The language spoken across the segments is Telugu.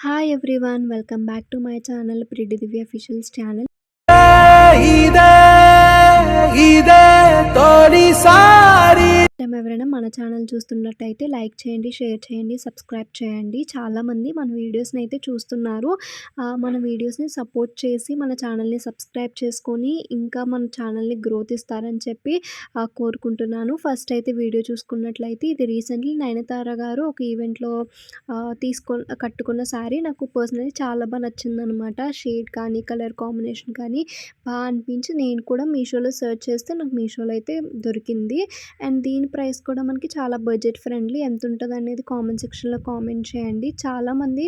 Hi everyone welcome back to my channel ప్రిడి Divya officials channel ఇదే ఇదే తోడి సా టైం ఎవరైనా మన ఛానల్ చూస్తున్నట్టయితే లైక్ చేయండి షేర్ చేయండి సబ్స్క్రైబ్ చేయండి. చాలామంది మన వీడియోస్ని అయితే చూస్తున్నారు. మన వీడియోస్ని సపోర్ట్ చేసి మన ఛానల్ని సబ్స్క్రైబ్ చేసుకొని ఇంకా మన ఛానల్ని గ్రోత్ ఇస్తారని చెప్పి కోరుకుంటున్నాను. ఫస్ట్ అయితే వీడియో చూసుకున్నట్లయితే ఇది రీసెంట్లీ నయనతార గారు ఒక ఈవెంట్లో తీసుకో కట్టుకున్న శారీ. నాకు పర్సనలీ చాలా బాగా నచ్చిందనమాట. షేడ్ కానీ కలర్ కాంబినేషన్ కానీ బాగా అనిపించి నేను కూడా మీషోలో సెర్చ్ చేస్తే నాకు మీషోలో అయితే దొరికింది. అండ్ దీని ప్రైస్ కూడా మనకి చాలా బడ్జెట్ ఫ్రెండ్లీ ఎంత ఉంటుంది అనేది కామెంట్ సెక్షన్లో కామెంట్ చేయండి. చాలామంది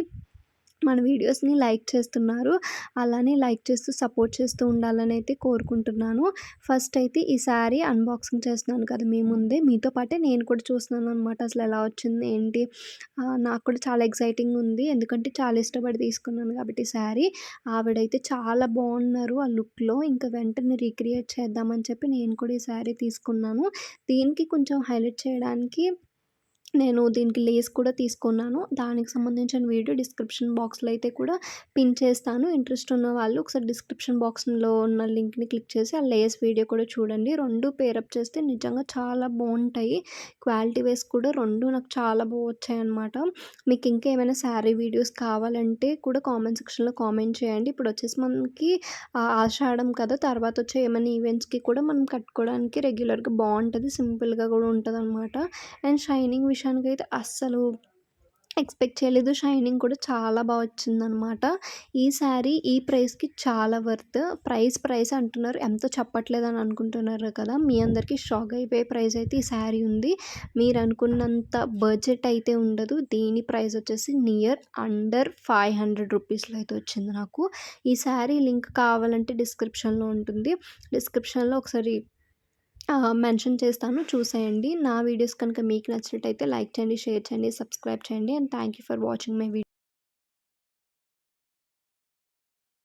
మన వీడియోస్ని లైక్ చేస్తున్నారు. అలానే లైక్ చేస్తూ సపోర్ట్ చేస్తూ ఉండాలని అయితే కోరుకుంటున్నాను. ఫస్ట్ అయితే ఈ శారీ అన్బాక్సింగ్ చేస్తున్నాను కదా మీ ముందే. మీతో పాటే నేను కూడా చూస్తున్నాను అనమాట అసలు ఎలా వచ్చింది ఏంటి? నాకు కూడా చాలా ఎక్సైటింగ్ ఉంది. ఎందుకంటే చాలా ఇష్టపడి తీసుకున్నాను కాబట్టి శారీ. ఆవిడైతే చాలా బాగున్నారు ఆ లుక్లో. ఇంకా వెంటనే రీక్రియేట్ చేద్దామని చెప్పి నేను కూడా ఈ శారీ తీసుకున్నాను. దీనికి కొంచెం హైలైట్ చేయడానికి నేను దీనికి లేస్ కూడా తీసుకున్నాను. దానికి సంబంధించిన వీడియో డిస్క్రిప్షన్ బాక్స్లో అయితే కూడా పిన్ చేస్తాను. ఇంట్రెస్ట్ ఉన్న వాళ్ళు ఒకసారి డిస్క్రిప్షన్ బాక్స్లో ఉన్న లింక్ని క్లిక్ చేసి ఆ లేస్ వీడియో కూడా చూడండి. రెండు పేరప్ చేస్తే నిజంగా చాలా బాగుంటాయి. క్వాలిటీ వైస్ కూడా రెండు నాకు చాలా బాగా వచ్చాయన్నమాట మీకు ఇంకా ఏమైనా శారీ వీడియోస్ కావాలంటే కూడా కామెంట్ సెక్షన్లో కామెంట్ చేయండి. ఇప్పుడు వచ్చేసి మనకి ఆ, ఆషాఢం కదా తర్వాత వచ్చే ఏమైనా ఈవెంట్స్కి కూడా మనం కట్టుకోవడానికి రెగ్యులర్గా బాగుంటుంది సింపుల్గా కూడా ఉంటుంది అనమాట అండ్ షైనింగ్ విషయం విషయానికి అయితే అస్సలు ఎక్స్పెక్ట్ చేయలేదు. షైనింగ్ కూడా చాలా బాగా వచ్చిందనమాట. ఈ శారీ ఈ ప్రైస్కి చాలా వర్త్. ప్రైస్ ప్రైస్ అంటున్నారు. ఎంతో చెప్పట్లేదు అని అనుకుంటున్నారు కదా. మీ అందరికీ షాక్ అయిపోయే ప్రైస్ అయితే ఈ శారీ ఉంది. మీరు అనుకున్నంత బడ్జెట్ అయితే ఉండదు. దీని ప్రైస్ వచ్చేసి నియర్ అండర్ ఫైవ్ హండ్రెడ్ రూపీస్లో అయితే వచ్చింది నాకు. ఈ శారీ లింక్ కావాలంటే డిస్క్రిప్షన్లో ఉంటుంది. డిస్క్రిప్షన్లో ఒకసారి మెన్షన్ చేస్తాను. చూసేయండి. నా వీడియోస్ కనుక మీకు నచ్చినట్టయితే లైక్ చేయండి షేర్ చేయండి సబ్స్క్రైబ్ చేయండి. And thank you for watching my video.